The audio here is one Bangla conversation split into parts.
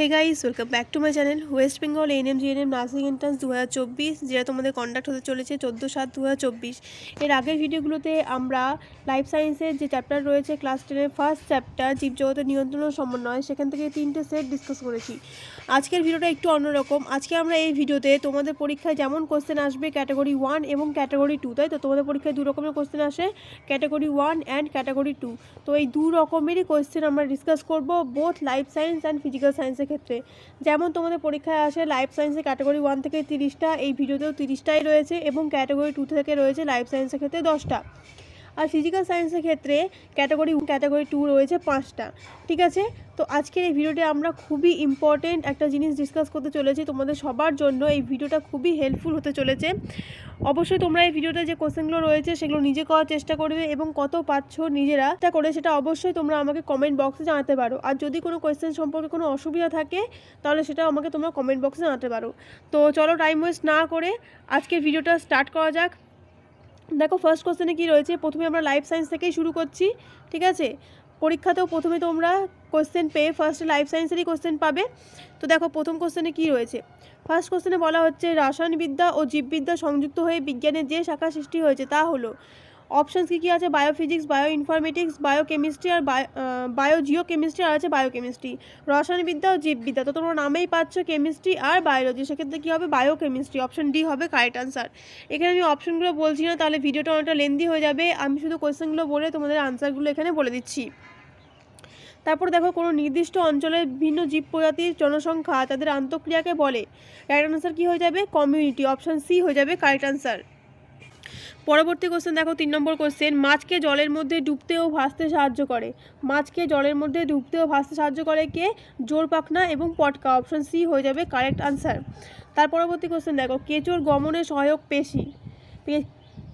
Hey guys welcome back to my channel West Bengal N M G N M nursing entrance দু হাজার চব্বিশ, যেটা তোমাদের কন্ডাক্ট হতে চলেছে চোদ্দ সাত দু এর আগের ভিডিওগুলোতে আমরা লাইফ সায়েন্সের যে চ্যাপ্টার রয়েছে ক্লাস টেনের ফার্স্ট চ্যাপ্টার জীবজগতের নিয়ন্ত্রণ ও সমন্বয়, সেখান থেকে তিনটে সেট ডিসকাস করেছি। আজকের ভিডিওটা একটু অন্যরকম। আজকে আমরা এই ভিডিওতে তোমাদের পরীক্ষায় যেমন কোশ্চেন আসবে ক্যাটাগরি ওয়ান এবং ক্যাটাগরি টু তাই তো? তোমাদের পরীক্ষায় দু রকমের কোশ্চেন আসে category one and category two তো এই দু রকমেরই কোশ্চেন আমরা ডিসকাস করব both life science and physical সায়েন্সের ক্ষেত্রে। যেমন তোমাদের পরীক্ষায় আসে লাইফ সায়েন্সের ক্যাটাগরি ওয়ান থেকে তিরিশটা, এই ভিডিওতেও তিরিশটাই রয়েছে এবং ক্যাটাগরি টু থেকে রয়েছে লাইফ সায়েন্সের ক্ষেত্রে দশটা। আর ফিজিক্যাল সায়েন্সের ক্ষেত্রে ক্যাটাগরি ক্যাটাগরি টু রয়েছে পাঁচটা, ঠিক আছে? তো আজকের এই ভিডিওতে আমরা খুবই ইম্পর্টেন্ট একটা জিনিস ডিসকাস করতে চলেছি। তোমাদের সবার জন্য এই ভিডিওটা খুবই হেল্পফুল হতে চলেছে। অবশ্যই তোমরা এই ভিডিওতে যে কোশ্চেনগুলো রয়েছে, সেগুলো নিজে করার চেষ্টা করবে এবং কত পাচ্ছ নিজেরা তা করে, সেটা অবশ্যই তোমরা আমাকে কমেন্ট বক্সে জানাতে পারো। আর যদি কোনো কোয়েশ্চেন সম্পর্কে কোনো অসুবিধা থাকে, তাহলে সেটা আমাকে তোমরা কমেন্ট বক্সে জানাতে পারো। তো চলো টাইম ওয়েস্ট না করে আজকের ভিডিওটা স্টার্ট করা যাক। দেখো ফার্স্ট কোশ্চেনে কি রয়েছে? প্রথমে আমরা লাইফ সায়েন্স থেকেই শুরু করছি, ঠিক আছে? পরীক্ষাতেও প্রথমে তোমরা কোশ্চেন পেয়ে ফার্স্ট লাইফ সায়েন্সেরই কোশ্চেন পাবে। তো দেখো, প্রথম কোশ্চেনে কি রয়েছে? ফার্স্ট কোশ্চেনে বলা হচ্ছে, রাসায়নবিদ্যা ও জীববিদ্যা সংযুক্ত হয়ে বিজ্ঞানের যে শাখা সৃষ্টি হয়েছে তা হলো অপশানস কী কী আছে? বায়োফিজিক্স বায়ো ইনফরমেটিক্স বায়োকেমিস্ট্রি আর বায়ো জিও কেমিস্ট্রি আর আছে বায়োকেমিস্ট্রি রসায়নবিদ্যা ও জীববিদ্যা, তো তোমরা নামেই পাচ্ছ কেমিস্ট্রি আর বায়োলজি সেক্ষেত্রে কী হবে? বায়োকেমিস্ট্রি অপশন ডি হবে কারেক্ট আনসার এখানে আমি অপশানগুলো বলছি না, তাহলে ভিডিওটা অনেকটা লেন্দি হয়ে যাবে। আমি শুধু কোয়েশ্চেনগুলো বলে তোমাদের আনসারগুলো এখানে বলে দিচ্ছি। তারপর দেখো, কোনো নির্দিষ্ট অঞ্চলের ভিন্ন জীব প্রজাতির জনসংখ্যা তাদের আন্তঃক্রিয়াকে বলে। রাইট আনসার কী হয়ে যাবে? কমিউনিটি অপশান সি হয়ে যাবে কারেক্ট আনসার পরবর্তী কোশ্চেন দেখো, তিন নম্বর কোশ্চেন মাছকে জলের মধ্যে ডুবতে ও ভাসতে সাহায্য করে। মাছকে জলের মধ্যে ডুবতে ও ভাসতে সাহায্য করে কে? জোর পাখনা এবং পটকা অপশন সি হয়ে যাবে কারেক্ট আনসার তার পরবর্তী কোশ্চেন দেখো, কেঁচোর গমনে সহায়ক পেশি?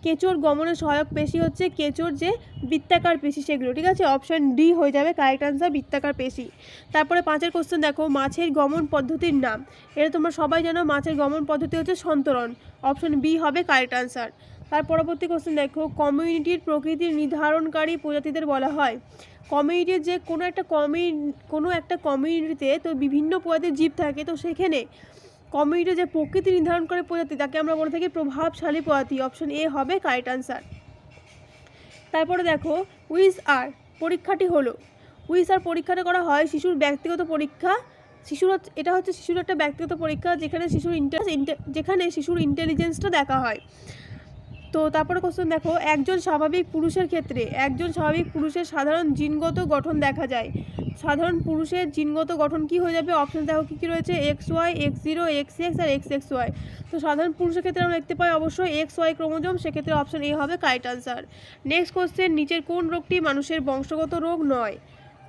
কেঁচোর গমনে সহায়ক পেশি হচ্ছে কেঁচোর যে বৃত্তাকার পেশি সেগুলো, ঠিক আছে? অপশান ডি হয়ে যাবে কারেক্ট আনসার বৃত্তাকার পেশি। তারপরে পাঁচের কোশ্চেন দেখো, মাছের গমন পদ্ধতির নাম। এটা তোমরা সবাই জানো, মাছের গমন পদ্ধতি হচ্ছে সন্তরণ। অপশান বি হবে কারেক্ট আনসার তার পরবর্তী কোশ্চেন দেখো কমিউনিটির প্রকৃতির নির্ধারণকারী প্রজাতিদের বলা হয়। কমিউনিটির যে কোনো একটা কমি কোনো একটা কমিউনিটিতে তো বিভিন্ন প্রজাতির জীব থাকে, তো সেখানে কমিউনিটির যে প্রকৃতি নির্ধারণ করে প্রজাতি, তাকে আমরা বলে থাকি প্রভাবশালী প্রজাতি। অপশন এ হবে কারেক্ট আনসার তারপরে দেখো উইস আর পরীক্ষাটি হলো। উইস আর পরীক্ষাটা করা হয় শিশুর ব্যক্তিগত পরীক্ষা। শিশুর এটা হচ্ছে শিশুর একটা ব্যক্তিগত পরীক্ষা, যেখানে শিশুর ইন্টার যেখানে শিশুর ইন্টেলিজেন্সটা দেখা হয়। তো তারপরে কোশ্চেন দেখো, একজন স্বাভাবিক পুরুষের ক্ষেত্রে, একজন স্বাভাবিক পুরুষের সাধারণ জিনগত গঠন দেখা যায়। সাধারণ পুরুষের জিনগত গঠন কি হয়ে যাবে? অপশন দেখো কী কী রয়েছে? X Y X zero X X আর এক্স এক্স ওয়াই তো সাধারণ পুরুষের ক্ষেত্রে আমরা দেখতে পাই অবশ্যই এক্স ওয়াই ক্রোমোজোম, সেক্ষেত্রে অপশন এ হবে কারেক্ট আনসার। নেক্সট কোশ্চেন নিচের কোন রোগটি মানুষের বংশগত রোগ নয়?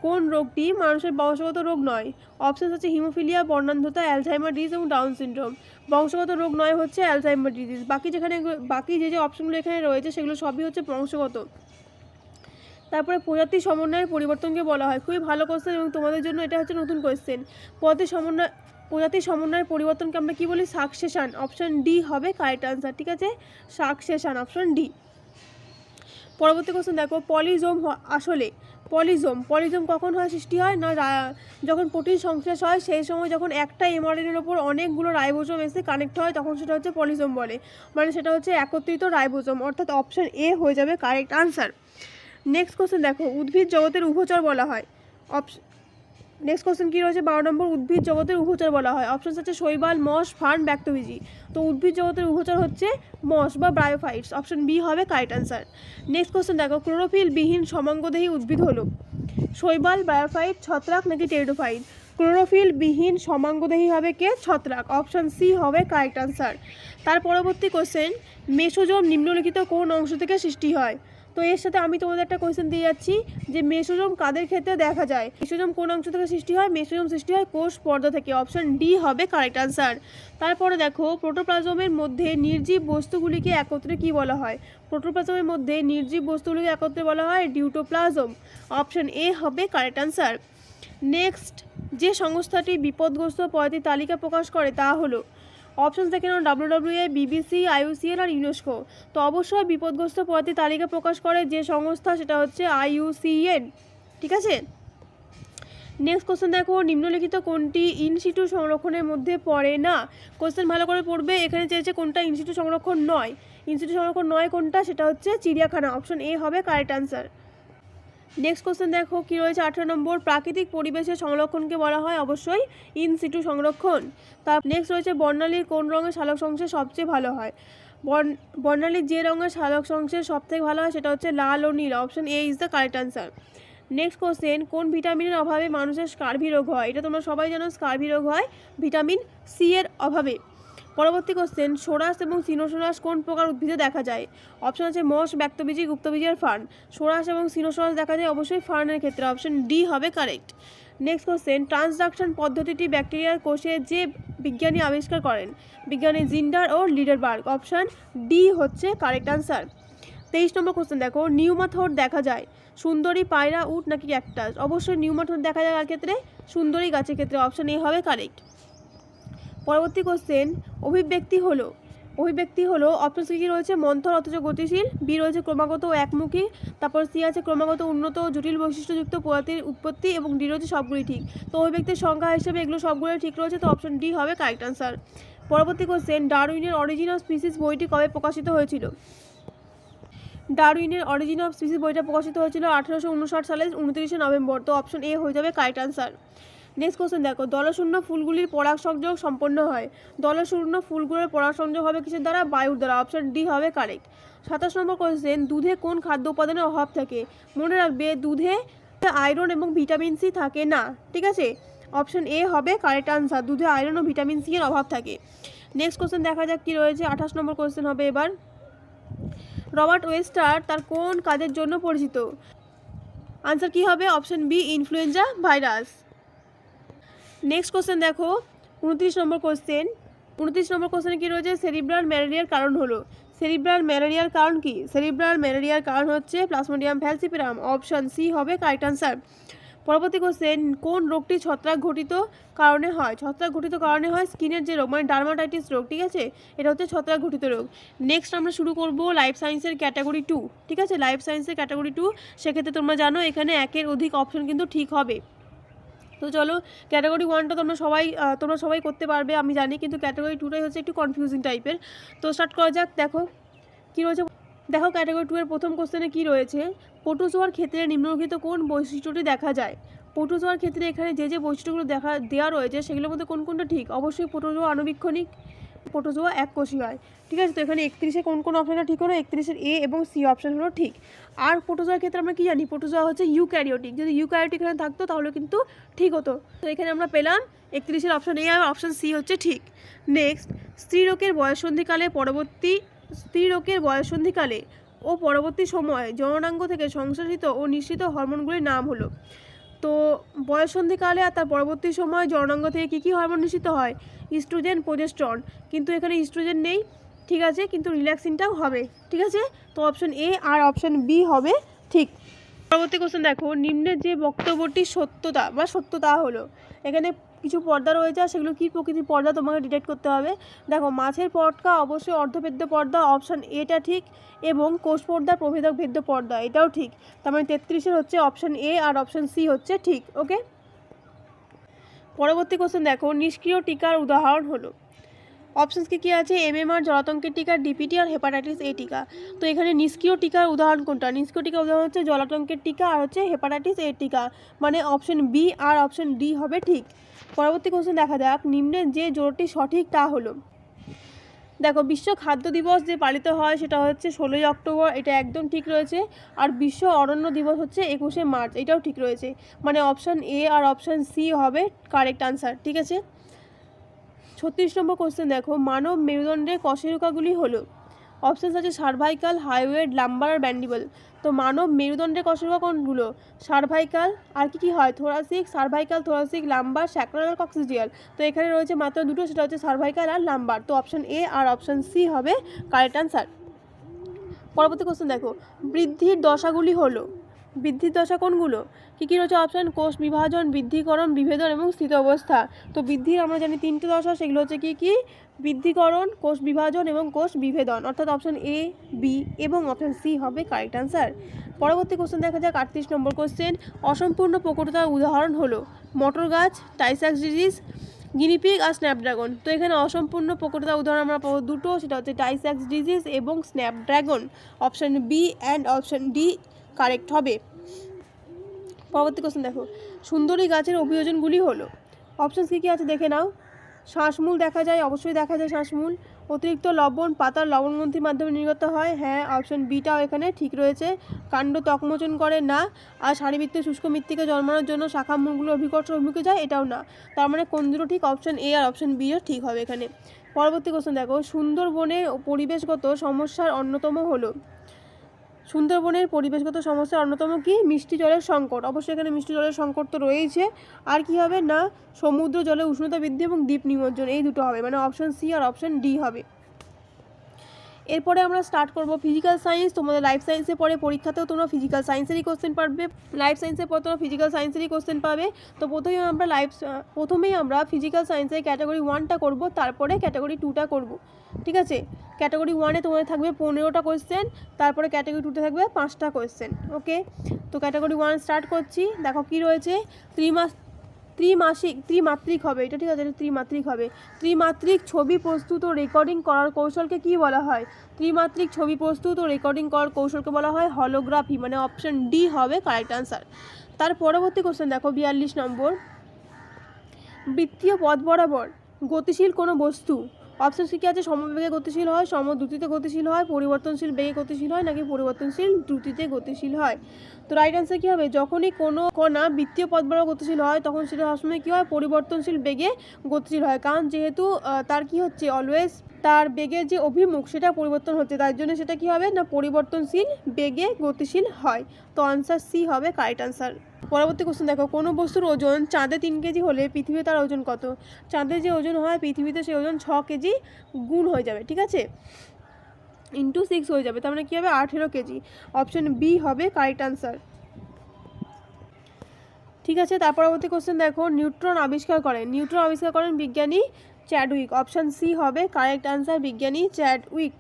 কোন রোগটি মানুষের বংশগত রোগ নয়? অপশন হচ্ছে হিমোফিলিয়া, বর্ণান্ধতা, অ্যালঝাইমার ডিজিজ এবং ডাউন সিনড্রোম। বংশগত রোগ নয় হচ্ছে অ্যালঝাইমার ডিজিজ বাকি যেখানে বাকি যে যে অপশনগুলো এখানে রয়েছে সেগুলো সবই হচ্ছে বংশগত। তারপরে প্রজাতি সমন্বয়ের পরিবর্তনকে বলা হয়। খুবই ভালো কোশ্চেন এবং তোমাদের জন্য এটা হচ্ছে নতুন কোশ্চেন প্রজাতি সমন্বয় প্রজাতি সমন্বয়ের পরিবর্তনকে আমরা কি বলি? সাকসেশন। অপশন ডি হবে কারেক্ট আনসার ঠিক আছে? সাকসেশন, অপশন ডি পরবর্তী কোশ্চেন দেখো। পলিজোম আসলে পলিজোম, পলিজম কখন হয় সৃষ্টি হয়? না যখন প্রোটিন সংশ্লেষ হয়, সেই সময় যখন একটা এমআরএনের ওপর অনেকগুলো রাইবোজম এসে কানেক্ট হয়, তখন সেটা হচ্ছে পলিজম বলে। মানে সেটা হচ্ছে একত্রিত রাইবোজম, অর্থাৎ অপশান এ হয়ে যাবে কারেক্ট আনসার নেক্সট কোশ্চেন দেখো, উদ্ভিদ জগতের উভচর বলা হয়। অপশন নেক্সট কোশ্চেন কী রয়েছে? বারো নম্বর, উদ্ভিদ জগতের উভচর বলা হয়। অপশানস হচ্ছে শৈবাল, মশ, ফার্ন ব্যাক্টোবিজি তো উদ্ভিদ জগতের উভচর হচ্ছে মশ বা ব্রায়োফাইটস অপশান বি হবে কারেক্ট অ্যান্সার নেক্সট কোশ্চেন দেখো ক্লোরোফিল বিহীন সমাঙ্গদেহী উদ্ভিদ হলো। শৈবাল ব্রায়োফাইট ছত্রাক নাকি টেরিডোফাইট ক্লোরোফিল বিহীন সমাঙ্গদেহী হবে কে? ছত্রাক। অপশান সি হবে কারেক্ট আনসার তার পরবর্তী কোশ্চেন মেসোজোম নিম্নলিখিত কোন অংশ থেকে সৃষ্টি হয়? তো এর সাথে আমি তোমাদের একটা কোয়েশ্চেন দিয়ে যাচ্ছি যে মেসোজম কাদের ক্ষেত্রে দেখা যায়? মেসোজম কোন অংশ থেকে সৃষ্টি হয়? মেসোজম সৃষ্টি হয় কোষ পর্দা থেকে। অপশন ডি হবে কারেক্ট আনসার তারপরে দেখো প্রোটোপ্লাজমের মধ্যে নির্জীব বস্তুগুলিকে একত্রে কি বলা হয়? প্রোটোপ্লাজমের মধ্যে নির্জীব বস্তুগুলিকে একত্রে বলা হয় ডিউটোপ্লাজম অপশন এ হবে কারেক্ট আনসার নেক্সট যে সংস্থাটি বিপদগ্রস্ত প্রজাতির তালিকা প্রকাশ করে তা হলো অপশন দেখে নাও ডাব্লিউডাব্লিউএ বিবিসি আইইউসিএল আর ইউনেস্কো তো অবশ্যই বিপদগ্রস্ত প্রজাতির তালিকা প্রকাশ করে যে সংস্থা, সেটা হচ্ছে আইইউসিএন ঠিক আছে? নেক্সট কোশ্চেন দেখো, নিম্নলিখিত কোনটি ইনস্টিটিউ সংরক্ষণের মধ্যে পড়ে না? কোশ্চেন ভালো করে পড়বে, এখানে চেয়েছে কোনটা ইনস্টিটিউ সংরক্ষণ নয়। ইনস্টিটিউ সংরক্ষণ নয় কোনটা? সেটা হচ্ছে চিড়িয়াখানা। অপশন এ হবে কারেক্ট আনসার নেক্সট কোশ্চেন দেখো, কি রয়েছে? আঠারো নম্বর, প্রাকৃতিক পরিবেশের সংরক্ষণকে বলা হয় অবশ্যই ইন সিটু সংরক্ষণ। তার নেক্সট রয়েছে, বর্ণালীর কোন রঙের সালোক সংশ্লেষ সবচেয়ে ভালো হয়? বর্ণ- বর্ণালীর যে রঙের সালোক সংশ্লেষ সবথেকে ভালো হয় সেটা হচ্ছে লাল ও নীল option A is the correct answer next question কোন ভিটামিনের অভাবে মানুষের স্কার্ভি রোগ হয়? এটা তোমরা সবাই জানো, স্কার্ভি রোগ হয় ভিটামিন সি এর অভাবে। পরবর্তী কোশ্চেন সোরাস এবং সিনোসোরাস কোন প্রকার উদ্ভিদে দেখা যায়? অপশন আছে মোষ ব্যক্তবীজি গুপ্তবীজি আর ফার্ন। সোরাস এবং সিনোসোরাস দেখা যায় অবশ্যই ফার্নের ক্ষেত্রে। অপশন ডি হবে কারেক্ট নেক্সট কোশ্চেন ট্রান্সডাকশন পদ্ধতিটি ব্যাকটেরিয়ার কোষে যে বিজ্ঞানী আবিষ্কার করেন? বিজ্ঞানী জিন্ডার ও লিডারবার্গ। অপশন ডি হচ্ছে কারেক্ট আনসার তেইশ নম্বর কোশ্চেন দেখো, নিউমাথোড দেখা যায়। সুন্দরী পায়রা, উট নাকি ক্যাকটাস অবশ্যই নিউমাথোড দেখা যায় কার ক্ষেত্রে সুন্দরী গাছের ক্ষেত্রে অপশন এ হবে কারেক্ট পরবর্তী কোশ্চেন অভিব্যক্তি হলো অভিব্যক্তি হলো অপশন কি রয়েছে? মন্থর, অথচ গতিশীল বি রয়েছে ক্রমাগত ও একমুখী, তারপর সি আছে ক্রমাগত উন্নত ও জটিল বৈশিষ্ট্যযুক্ত প্রজাতির উৎপত্তি এবং ডি রয়েছে সবগুলি ঠিক। তো অভিব্যক্তির সংখ্যা হিসেবে এগুলো সবগুলো ঠিক রয়েছে, তো অপশন ডি হবে কারেক্ট আনসার পরবর্তী কোশ্চেন ডারউইনের অরিজিন অফ স্পিসিস বইটি কবে প্রকাশিত হয়েছিল? ডারউইনের অরিজিন অফ স্পিসিস বইটা প্রকাশিত হয়েছিল আঠেরোশো উনষাট সালের উনত্রিশে নভেম্বর, তো অপশন এ হয়ে যাবে কারেক্ট আনসার নেক্সট কোশ্চেন দেখো, দলশূন্য ফুলগুলির পরাগ সংযোগ সম্পন্ন হয়। দলশূন্য ফুলগুলোর পরাগ সংযোগ হবে কিসের দ্বারা? বায়ুর দ্বারা। অপশন ডি হবে কারেক্ট সাতাশ নম্বর কোশ্চেন দুধে কোন খাদ্য উপাদানের অভাব থাকে? মনে রাখবে, দুধে আয়রন এবং ভিটামিন সি থাকে না, ঠিক আছে? অপশন এ হবে কারেক্ট আনসার দুধে আয়রন ও ভিটামিন সি এর অভাব থাকে। নেক্সট কোশ্চেন দেখা যাক কি রয়েছে। আঠাশ নম্বর কোশ্চেন হবে এবার। রবার্ট ওয়েস্টার তার কোন কাজের জন্য পরিচিত? আনসার কি হবে? Option B influenza virus next question দেখো। উনত্রিশ নম্বর কোশ্চেন উনত্রিশ নম্বর কোশ্চেনে কী রয়েছে? সেরিব্রাল ম্যালেরিয়ার কারণ হলো। সেরিব্রাল ম্যালেরিয়ার কারণ কি? সেরিব্রাল ম্যালেরিয়ার কারণ হচ্ছে প্লাসমোডিয়াম ফ্যালসিপিরাম অপশান সি হবে কারেক্ট আনসার পরবর্তী কোশ্চেন কোন রোগটি ছত্রাক ঘটিত কারণে হয়? ছত্রাক ঘটিত কারণে হয় স্কিনের যে রোগ মানে ডার্মাটাইটিস রোগ, ঠিক আছে? এটা হচ্ছে ছত্রাক ঘটিত রোগ। নেক্সট আমরা শুরু করব লাইফ সায়েন্সের ক্যাটাগরি টু ঠিক আছে? লাইফ সায়েন্সের ক্যাটাগরি টু সেক্ষেত্রে তোমরা জানো এখানে একের অধিক অপশন কিন্তু ঠিক হবে। তো চলো ক্যাটাগরি ওয়ানটা তোমরা সবাই তোমরা সবাই করতে পারবে, আমি জানি, কিন্তু ক্যাটাগরি টুটাই হচ্ছে একটু কনফিউজিং টাইপের তো স্টার্ট করা যাক, দেখো, কী রয়েছে? দেখো ক্যাটাগরি টু এর প্রথম কোশ্চেনে কী রয়েছে? পটুজোয়ার ক্ষেত্রে নিম্নলিখিত কোন বৈশিষ্ট্যটি দেখা যায়? পটুজোয়ার ক্ষেত্রে এখানে যে যে বৈশিষ্ট্যগুলো দেখা দেওয়া রয়েছে, সেগুলোর মধ্যে কোন কোনটা ঠিক? অবশ্যই পটুজোয়া আণুবীক্ষণিক। পটুজোয়া এক কোষী হয় ঠিক আছে, তো এখানে একত্রিশে কোন কোন অপশানটা ঠিক হলো? একত্রিশের এ এবং সি অপশান হলো ঠিক। আর পটুজোয়ার ক্ষেত্রে আমরা কী জানি? পটুজোয়া হচ্ছে ইউক্যারিওটিক। যদি ইউক্যারিওটিক এখানে থাকতো, তাহলে কিন্তু ঠিক হতো। তো এখানে আমরা পেলাম একত্রিশের অপশান এ আর অপশান সি হচ্ছে ঠিক। নেক্সট স্ত্রীরোগের বয়সন্ধিকালে পরবর্তী স্ত্রীরোগের বয়সন্ধিকালে ও পরবর্তী সময়ে যৌনাঙ্গ থেকে সংশ্লেষিত ও নিঃসৃত হরমোনগুলির নাম হলো। তো বয়সন্ধিকালে আর তার পরবর্তী সময় যৌনাঙ্গ থেকে কী কী হরমোন নিঃসৃত হয়? ইস্ট্রোজেন প্রোজেস্ট্রন কিন্তু এখানে ইস্ট্রোজেন নেই, ঠিক আছে? কিন্তু রিল্যাক্সিনটাও হবে, ঠিক আছে? তো অপশন এ আর অপশন বি হবে ঠিক। পরবর্তী কোশ্চেন দেখো, নিম্নের যে বক্তব্যটি সত্যতা বা সত্যতা হলো, এখানে কিছু পর্দা রয়েছে আর সেগুলো কী প্রকৃতির পর্দা তোমাকে ডিটেক্ট করতে হবে। দেখো, মাছের পটকা অবশ্যই অর্ধভেদ্য পর্দা অপশান এটা ঠিক এবং কোষ পর্দা, প্রভেদক ভেদ্য পর্দা, এটাও ঠিক। তার মানে তেত্রিশের হচ্ছে অপশান এ আর অপশান সি হচ্ছে ঠিক ওকে পরবর্তী কোশ্চেন দেখো, নিষ্ক্রিয় টিকার উদাহরণ হলো। অপশানস কী কী আছে? এমএমআর জলাতঙ্কের টিকা ডিপিটি আর হেপাটাইটিস এ টিকা। তো এখানে নিষ্ক্রিয় টিকার উদাহরণ কোনটা? নিষ্ক্রিয় টিকার উদাহরণ হচ্ছে জলাতঙ্কের টিকা আর হচ্ছে হেপাটাইটিস এ টিকা। মানে অপশন বি আর অপশন ডি হবে ঠিক। পরবর্তী কোশ্চেন দেখা যাক। নিম্নের যে জোরটি সঠিক তা হলো। দেখো, বিশ্ব খাদ্য দিবস যে পালিত হয় সেটা হচ্ছে ষোলোই অক্টোবর। এটা একদম ঠিক রয়েছে। আর বিশ্ব অরণ্য দিবস হচ্ছে একুশে মার্চ। এটাও ঠিক রয়েছে। মানে অপশান এ আর অপশান সি হবে কারেক্ট আনসার ঠিক আছে? ছত্রিশ নম্বর কোশ্চেন দেখো, মানব মেরুদণ্ডের কশেরুকাগুলি হলো। অপশানস আছে সার্ভাইকাল হাইওয়েড লাম্বার আর ব্যান্ডিবল তো মানব মেরুদণ্ডের কশেরুকা কোনগুলো? সার্ভাইকাল আর কি কি হয়? Thoracic cervical thoracic lumbar sacral আর কক্সিডিয়াল তো এখানে রয়েছে মাত্র দুটো, সেটা হচ্ছে সার্ভাইকাল আর লাম্বার তো অপশান এ আর অপশান সি হবে কারেক্ট আনসার পরবর্তী কোশ্চেন দেখো, বৃদ্ধির দশাগুলি হলো। বৃদ্ধির দশা কোনগুলো? কী কী রয়েছে? অপশান কোষ, বিভাজন, বৃদ্ধিকরণ, বিভেদন এবং স্থিত অবস্থা। তো বৃদ্ধির আমরা জানি তিনটে দশা, সেগুলো হচ্ছে কি কি? বৃদ্ধিকরণ, কোষ বিভাজন এবং কোষ বিভেদন। অর্থাৎ অপশান এ বি এবং অপশান সি হবে কারেক্ট আনসার পরবর্তী কোশ্চেন দেখা যাক, আটত্রিশ নম্বর কোশ্চেন অসম্পূর্ণ প্রকটতার উদাহরণ হলো মটর গাছ Tay Sachs disease guinea pig আর স্ন্যাপড্রাগন তো এখানে অসম্পূর্ণ প্রকটতা উদাহরণ আমরা পাবো দুটো, সেটা হচ্ছে টাইস্যাক্স ডিজিজ এবং snapdragon option B and option D correct হবে। পরবর্তী কোশ্চেন দেখো। সুন্দরী গাছের অভিযোজনগুলি হলো অপশান কী কী আছে দেখে নাও। শ্বাসমূল দেখা যায়, অবশ্যই দেখা যায় শ্বাসমূল। অতিরিক্ত লবণ, পাতার লবণগ্রন্থির মাধ্যমে নির্গত হয়। হ্যাঁ অপশন বিটাও এখানে ঠিক রয়েছে। কাণ্ড ত্বকমোচন করে না, আর সারিবৃত্তে শুষ্ক মৃত্তিকা জন্মানোর জন্য শাখা মূলগুলো অভিকর্ষ অভিমুখে যায়, এটাও না। তার মানে কোন দুটো ঠিক অপশন এ আর অপশন বিও ঠিক হবে এখানে। পরবর্তী কোশ্চেন দেখো। সুন্দরবনের পরিবেশগত সমস্যার অন্যতম হলো সুন্দরবনের পরিবেশগত সমস্যার অন্যতম কি? মিষ্টি জলের সংকট। অবশ্যই এখানে মিষ্টি জলের সংকট তো রয়েইছে। আর কি হবে? না, সমুদ্র জলে উষ্ণতা বৃদ্ধি এবং দ্বীপ নিমজ্জন, এই দুটো হবে। মানে অপশন সি আর অপশন ডি হবে। এরপরে আমরা স্টার্ট করব ফিজিক্যাল সায়েন্স তোমাদের লাইফ সায়েন্সের পরে পরীক্ষাতেও তোমরা ফিজিক্যাল সায়েন্সেরই কোশ্চেন পাবে লাইফ সায়েন্সের পর তোমরা ফিজিক্যাল সায়েন্সেরই কোশ্চেন পাবে। তো প্রথমেই আমরা লাইফ প্রথমেই আমরা ফিজিক্যাল সায়েন্সের ক্যাটাগরি ওয়ানটা করব, তারপরে ক্যাটাগরি টুটা করব, ঠিক আছে? ক্যাটাগরি ওয়ানে তোমাদের থাকবে পনেরোটা কোয়েশ্চেন তারপরে ক্যাটাগরি টুতে থাকবে পাঁচটা কোয়েশ্চেন ওকে তো ক্যাটাগরি ওয়ান স্টার্ট করছি, দেখো কি রয়েছে ত্রিমাস ত্রিমাসিক, ত্রিমাত্রিক হবে, এটা ঠিক আছে, এটা ত্রিমাত্রিক হবে। ত্রিমাত্রিক ছবি প্রস্তুত ও রেকর্ডিং করার কৌশলকে কি বলা হয়? ত্রিমাত্রিক ছবি প্রস্তুত ও রেকর্ডিং করার কৌশলকে বলা হয় হলোগ্রাফি মানে অপশান ডি হবে কারেক্ট আনসার তার পরবর্তী কোশ্চেন দেখো, বিয়াল্লিশ নম্বর। বৃত্তীয় পথ বরাবর গতিশীল কোনো বস্তু অপশন সি কি আছে? সমবেগে গতিশীল হয়, সমদ্রুতিতে গতিশীল হয়, পরিবর্তনশীল বেগে গতিশীল হয় নাকি পরিবর্তনশীল দ্রুতিতে গতিশীল হয়? তো রাইট অ্যান্সার কী হবে? যখনই কোনো কণা বৃত্তীয় পথ বরাবর গতিশীল হয়, তখন সেটা সবসময় কী হয়? পরিবর্তনশীল বেগে গতিশীল হয়। কারণ যেহেতু তার কি হচ্ছে? অলওয়েজ তার বেগের যে অভিমুখ, সেটা পরিবর্তন হচ্ছে। তার জন্য সেটা কি হবে? না, পরিবর্তনশীল বেগে গতিশীল হয়। তো আনসার সি হবে কারেক্ট আনসার পরবর্তী কোশ্চেন দেখো, কোনো বস্তুর ওজন চাঁদে তিন কেজি হলে পৃথিবীতে তার ওজন কত? চাঁদে যে ওজন হয়, পৃথিবীতে সেই ওজন ছ কেজি গুণ হয়ে যাবে, ঠিক আছে? ইন্টু সিক্স হয়ে যাবে, তার মানে কী হবে? আঠেরো কেজি। অপশন বি হবে কারেক্ট আনসার ঠিক আছে, তার পরবর্তী কোশ্চেন দেখো নিউট্রন আবিষ্কার করেন। নিউট্রন আবিষ্কার করেন বিজ্ঞানী চ্যাড উইক অপশান সি হবে কারেক্ট আনসার বিজ্ঞানী চ্যাড উইক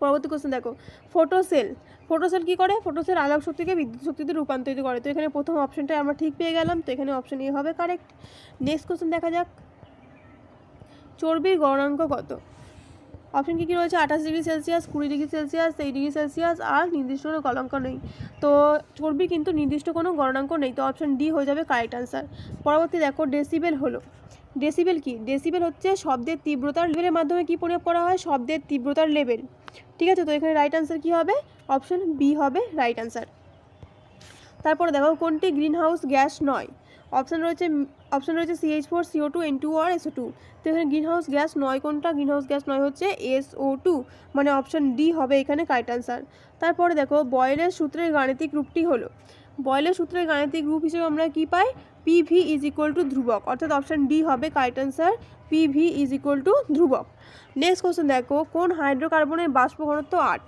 পরবর্তী কোশ্চেন দেখো ফটোসেল ফটোসেল কী করে? ফটোসেল আলোক শক্তিকে বিদ্যুৎ শক্তিতে রূপান্তরিত করে। তো এখানে প্রথম অপশনটাই আমরা ঠিক পেয়ে গেলাম, তো এখানে অপশন এ হবে কারেক্ট নেক্সট কোশ্চেন দেখা যাক। চর্বির গণনাঙ্ক কত? অপশন কী কী রয়েছে? আঠাশ ডিগ্রি সেলসিয়াস, কুড়ি ডিগ্রি সেলসিয়াস, তেইশ ডিগ্রি সেলসিয়াস আর নির্দিষ্ট কোনো গণাঙ্ক নেই। তো চর্বি কিন্তু নির্দিষ্ট কোনো গণনাঙ্ক নেই, তো অপশন ডি হয়ে যাবে কারেক্ট আনসার পরবর্তী দেখো ডেসিবেল হলো। ডেসিবেল কি? ডেসিবেল হচ্ছে শব্দের তীব্রতার লেভেলের মাধ্যমে কি প্রয়োগ করা হয়? শব্দের তীব্রতার লেভেল ঠিক আছে? তো এখানে রাইট আনসার কী হবে? অপশন বি হবে রাইট আনসার তারপরে দেখো কোনটি গ্রিন হাউস গ্যাস নয়? অপশান রয়েছে অপশান রয়েছে CH four CO two N two আর এসও টু তো এখানে গ্রিন হাউস গ্যাস নয় কোনটা? গ্রিন হাউস গ্যাস নয় হচ্ছে এসও টু মানে অপশান ডি হবে এখানে কারেক্ট আনসার তারপরে দেখো বয়েলের সূত্রের গাণিতিক রূপটি হলো। বয়েলের সূত্রের গাণিতিক রূপ হিসেবে আমরা কি পাই? পিভি ইজ ইকুয়াল টু ধ্রুবক। অর্থাৎ অপশান ডি হবে correct answer PV is equal to ধ্রুবক। নেক্সট কোশ্চেন দেখো, কোন হাইড্রোকার্বনের বাষ্প ঘনত্ব আট?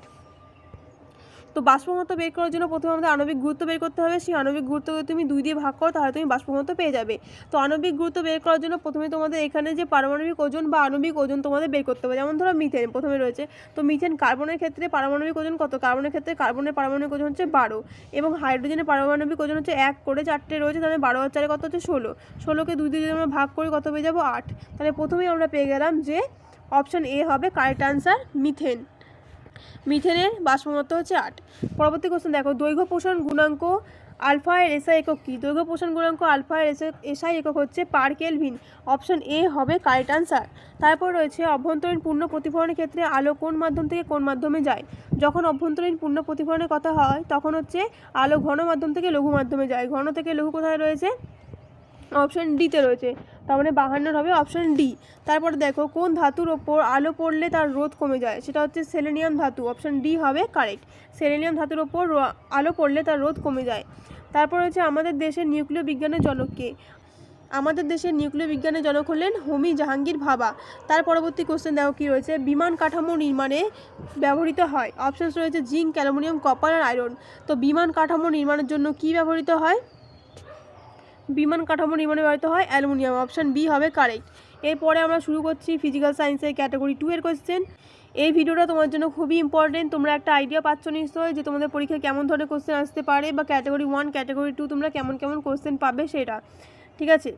তো বাষ্পঘনত্ব বের করার জন্য প্রথমে আমাদের আণবিক গুরুত্ব বের করতে হবে। সেই আণবিক গুরুত্ব যদি তুমি দুই দিয়ে ভাগ করো, তাহলে তুমি বাষ্পঘনত্ব পেয়ে যাবে। তো আণবিক গুরুত্ব বের করার জন্য প্রথমে তোমাদের এখানে যে পারমাণবিক ওজন বা আণবিক ওজন তোমাদের বের করতে হবে। যেমন ধরো মিথেন প্রথমে রয়েছে। তো মিথেন কার্বনের ক্ষেত্রে পারমাণবিক ওজন কত? কার্বনের ক্ষেত্রে কার্বনের পারমাণবিক ওজন হচ্ছে বারো এবং হাইড্রোজেনের পারমাণবিক ওজন হচ্ছে এক। করে চারটে রয়েছে, তাহলে বারো আর চারে কত হচ্ছে? ষোলো। ষোলোকে দুই দিয়ে আমরা ভাগ করে, কত পেয়ে যাব? আট। তাহলে প্রথমেই আমরা পেয়ে গেলাম যে অপশন এ হবে কারেক্ট আনসার মিথেন মিথেনের বাষ্পঘনত্ব হচ্ছে আট। পরবর্তী কোশ্চেন দেখো, দৈর্ঘ্য পোষণ গুণাঙ্ক আলফা এর এসআই একক কী? দৈর্ঘ্য পোষণ গুণাঙ্ক আলফা এর এসআই একক হচ্ছে পার কেলভিন। অপশন এ হবে কারেক্ট আনসার। তারপর রয়েছে অভ্যন্তরীণ পূর্ণ প্রতিফলনের ক্ষেত্রে আলো কোন মাধ্যম থেকে কোন মাধ্যমে যায়? যখন অভ্যন্তরীণ পূর্ণ প্রতিফলনের কথা হয়, তখন হচ্ছে আলো ঘন মাধ্যম থেকে লঘু মাধ্যমে যায়। ঘন থেকে লঘু কোথায় রয়েছে? অপশন ডিতে রয়েছে। তার মানে বাহান্নর হবে অপশান ডি তারপরে দেখো, কোন ধাতুর ওপর আলো পড়লে তার রোধ কমে যায়? সেটা হচ্ছে সেলেনিয়াম ধাতু অপশান ডি হবে কারেক্ট সেলেনিয়াম ধাতুর ওপর আলো পড়লে তার রোধ কমে যায়। তারপর হচ্ছে আমাদের দেশের নিউক্লিয় বিজ্ঞানের জনককে আমাদের দেশের নিউক্লিয় বিজ্ঞানের জনক হলেন হোমি জাহাঙ্গীর ভাবা। তার পরবর্তী কোশ্চেন দেখো কী রয়েছে? বিমান কাঠামো নির্মাণে ব্যবহৃত হয়। অপশানস রয়েছে জিঙ্ক, অ্যালুমিনিয়াম, কপার আর আয়রন। তো বিমান কাঠামো নির্মাণের জন্য কি ব্যবহৃত হয়? বিমান কাঠামো নির্মাণে ব্যবহৃত হয়, অ্যালুমিনিয়াম। অপশান বি হবে কারেক্ট এরপরে আমরা শুরু করছি ফিজিক্যাল সায়েন্সের ক্যাটাগরি টু এর কোয়েশ্চেন এই ভিডিওটা তোমার জন্য খুবই ইম্পর্টেন্ট তোমরা একটা আইডিয়া পাচ্ছ নিশ্চয় যে তোমাদের পরীক্ষায় কেমন ধরনের কোশ্চেন আসতে পারে বা ক্যাটাগরি ওয়ান ক্যাটাগরি টু তোমরা কেমন কেমন কোশ্চেন পাবে সেটা। ঠিক আছে?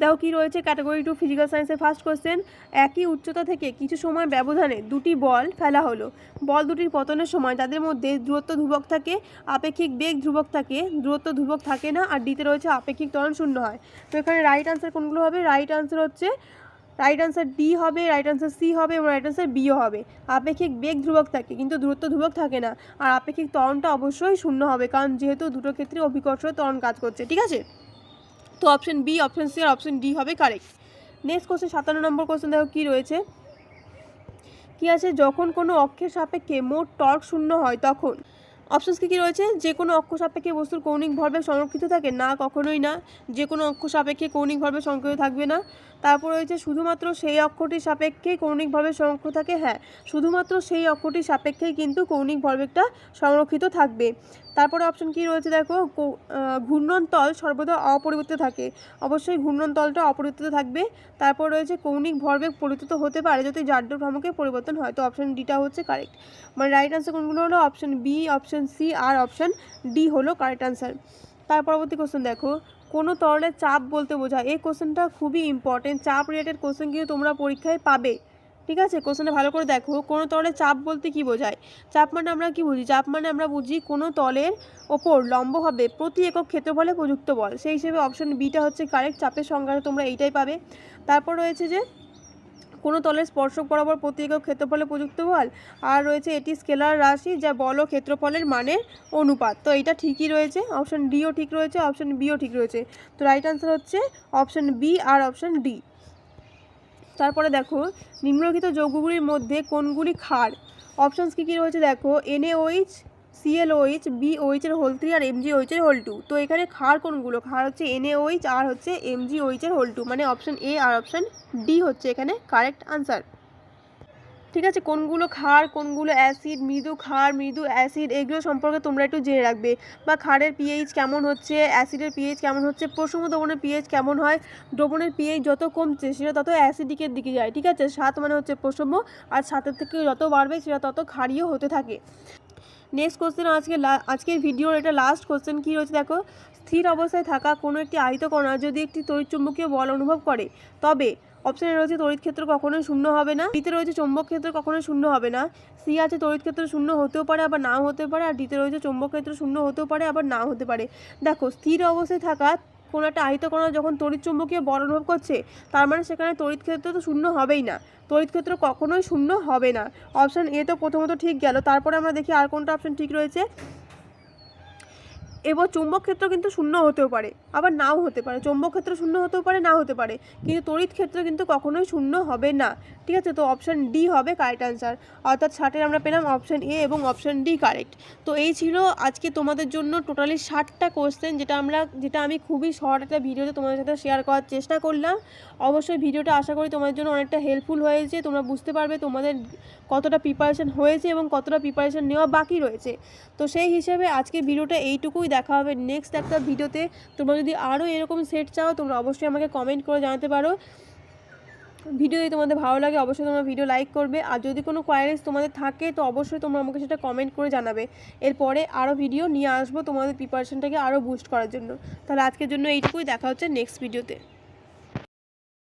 দেখো কী রয়েছে? ক্যাটাগরি টু ফিজিক্যাল সায়েন্সের ফার্স্ট কোশ্চেন একই উচ্চতা থেকে কিছু সময় ব্যবধানে দুটি বল ফেলা হলো। বল দুটির পতনের সময় তাদের মধ্যে দূরত্ব ধ্রুবক থাকে, আপেক্ষিক বেগ ধ্রুবক থাকে, দূরত্ব ধ্রুবক থাকে না, আর ডিতে রয়েছে আপেক্ষিক ত্বরণ শূন্য হয়। তো এখানে রাইট আনসার কোনগুলো হবে? রাইট আনসার হচ্ছে রাইট আনসার ডি হবে রাইট আনসার সি হবে, এবং রাইট আনসার বিও হবে। আপেক্ষিক বেগ ধ্রুবক থাকে, কিন্তু দূরত্ব ধ্রুবক থাকে না, আর আপেক্ষিক ত্বরণটা অবশ্যই শূন্য হবে, কারণ যেহেতু দুটো ক্ষেত্রে অভিকর্ষ ত্বরণ কাজ করছে, ঠিক আছে? তো অপশন বি অপশন সি আর অপশন ডি হবে কারেক্ট নেক্সট কোশ্চেন সাতান্ন নম্বর কোশ্চেন দেখো কী রয়েছে? কী আছে? যখন কোনো অক্ষের সাপেক্ষে মোট টর্ক শূন্য হয়, তখন। অপশানস কী কী রয়েছে? যে কোনো অক্ষ সাপেক্ষে বস্তুর কৌণিক ভরবেগ সংরক্ষিত থাকে, না কখনোই না। যে কোনো অক্ষ সাপেক্ষে কৌণিক ভরবেগ সংরক্ষিত থাকবে না। তারপর রয়েছে শুধুমাত্র সেই অক্ষটির সাপেক্ষে কৌণিক ভরবেগ সংরক্ষিত থাকে হ্যাঁ শুধুমাত্র সেই অক্ষটির সাপেক্ষেই কিন্তু কৌণিক ভরবেগটা সংরক্ষিত থাকবে। তারপরে অপশন কী রয়েছে দেখো? ঘূর্ণন তল সর্বদা অপরিবর্তিত থাকে। অবশ্যই ঘূর্ণন তলটা অপরিবর্তিত থাকবে। তারপর রয়েছে কৌণিক ভরবেগ পরিবর্তিত হতে পারে যদি জাড্য ভ্রমকে পরিবর্তন হয়। তো অপশন ডিটা হচ্ছে কারেক্ট মানে রাইট আনসার কোনগুলো হলো? অপশন বি অপশন সি আর অপশন ডি হলো কারেক্ট আনসার তার পরবর্তী কোশ্চেন দেখো। কোনো তরলের চাপ বলতে বোঝায়। এই কোশ্চেনটা খুবই ইম্পর্টেন্ট চাপ রিলেটেড কোশ্চেন কিন্তু তোমরা পরীক্ষায় পাবে। ঠিক আছে? কোশ্চেনটা ভালো করে দেখো। কোনো তলের চাপ বলতে কি বোঝায়? চাপ মানে আমরা কি বুঝি? চাপ মানে আমরা বুঝি কোনো তলের ওপর লম্বভাবে প্রতি একক ক্ষেত্রফলে প্রযুক্ত বল। সেই হিসেবে অপশন বিটা হচ্ছে কারেক্ট চাপের সংজ্ঞাটা তোমরা এইটাই পাবে। তারপর রয়েছে যে কোনো তলের স্পর্শক বরাবর প্রতি একক ক্ষেত্রফলে প্রযুক্ত বল। আর রয়েছে এটি স্কেলার রাশি, যা বল ক্ষেত্রফলের মানের অনুপাত। তো এটা ঠিকই রয়েছে, অপশান ডিও ঠিক রয়েছে, অপশান বিও ঠিক রয়েছে। তো রাইট আনসার হচ্ছে অপশান বি আর অপশান ডি। তারপরে দেখো, নিম্নলিখিত যৌগগুলির মধ্যে কোনগুলি ক্ষার? অপশানস কী কী রয়েছে দেখো এনএওইচ সিএলওইচ বিওইচ এর হোল থ্রি আর এমজিওইচ এর হোল টু তো এখানে ক্ষার কোনগুলো? ক্ষার হচ্ছে এনএওইচ আর হচ্ছে এমজিওইচ এর হোল টু মানে অপশান এ আর অপশান ডি হচ্ছে এখানে কারেক্ট আনসার ঠিক আছে, কোনগুলো ক্ষার কোনগুলো অ্যাসিড মৃদু ক্ষার মৃদু অ্যাসিড এগুলো সম্পর্কে তোমরা একটু জেনে রাখবে। বা ক্ষারের পিএইচ কেমন হচ্ছে অ্যাসিডের পিএইচ কেমন হচ্ছে প্রসম দ্রবণের পিএইচ কেমন হয়, দ্রবণের পিএইচ যত কমছে, সেটা তত অ্যাসিডিকের দিকে যায়। ঠিক আছে সাত মানে হচ্ছে প্রসম আর সাতের থেকে যত বাড়বে, সেটা তত ক্ষারীয় হতে থাকে। নেক্সট কোশ্চেন আজকে আজকের ভিডিওর এটা লাস্ট কোশ্চেন কী রয়েছে দেখো? স্থির অবস্থায় থাকা কোনো একটি আহিত কণা যদি একটি তড়িৎচুম্বকীয় বল অনুভব করে, তবে অপশানে রয়েছে তড়িৎ ক্ষেত্র কখনোই শূন্য হবে না। ডিতে রয়েছে চৌম্বক ক্ষেত্র কখনোই শূন্য হবে না। সি আছে তড়িৎ ক্ষেত্র শূন্য হতেও পারে, আবার নাও হতে পারে, আর ডিতে রয়েছে চৌম্বক ক্ষেত্র শূন্য হতেও পারে, আবার নাও হতে পারে। দেখো, স্থির অবস্থায় থাকা কোনো একটা আহিত কণা যখন তড়িৎ চুম্বকীয় বল অনুভব করছে, তার মানে সেখানে তড়িৎ ক্ষেত্র তো শূন্য হবেই না। তড়িৎ ক্ষেত্র কখনোই শূন্য হবে না। অপশান এ তো প্রথমত ঠিক গেল। তারপরে আমরা দেখি আর কোনটা অপশান ঠিক রয়েছে। এবং চুম্বক ক্ষেত্র কিন্তু শূন্য হতেও পারে, আবার নাও হতে পারে। চৌম্বক ক্ষেত্র শূন্য হতেও পারে না হতে পারে। কিন্তু তড়িৎ ক্ষেত্র কিন্তু কখনোই শূন্য হবে না। ঠিক আছে? তো অপশান ডি হবে কারেক্ট আনসার অর্থাৎ ষাটের আমরা পেলাম অপশান এ এবং অপশান ডি কারেক্ট তো এই ছিল আজকে তোমাদের জন্য টোটালি ষাটটা কোশ্চেন যেটা আমরা, যেটা আমি খুবই শর্ট একটা ভিডিওতে তোমাদের সাথে শেয়ার করার চেষ্টা করলাম। অবশ্যই ভিডিওটা আশা করি তোমাদের জন্য অনেকটা হেল্পফুল হয়েছে। তোমরা বুঝতে পারবে তোমাদের কতটা প্রিপারেশন হয়েছে এবং কতটা প্রিপারেশন নেওয়া বাকি রয়েছে। তো সেই হিসেবে আজকে ভিডিওটা এইটুকুই। দেখা হবে নেক্সট একটা ভিডিওতে তোমরা যদি আরও এরকম সেট চাও, তোমরা অবশ্যই আমাকে কমেন্ট করে জানাতে পারো। ভিডিও যদি তোমাদের ভালো লাগে, অবশ্যই তোমরা ভিডিও লাইক করবে। আর যদি কোনো কোয়ারিজ তোমাদের থাকে, তো অবশ্যই তোমরা আমাকে সেটা কমেন্ট করে জানাবে। এরপরে আরও ভিডিও নিয়ে আসব তোমাদের প্রিপারেশনটাকে আরও বুস্ট করার জন্য। তাহলে আজকের জন্য এইটুকুই, দেখা হচ্ছে নেক্সট ভিডিওতে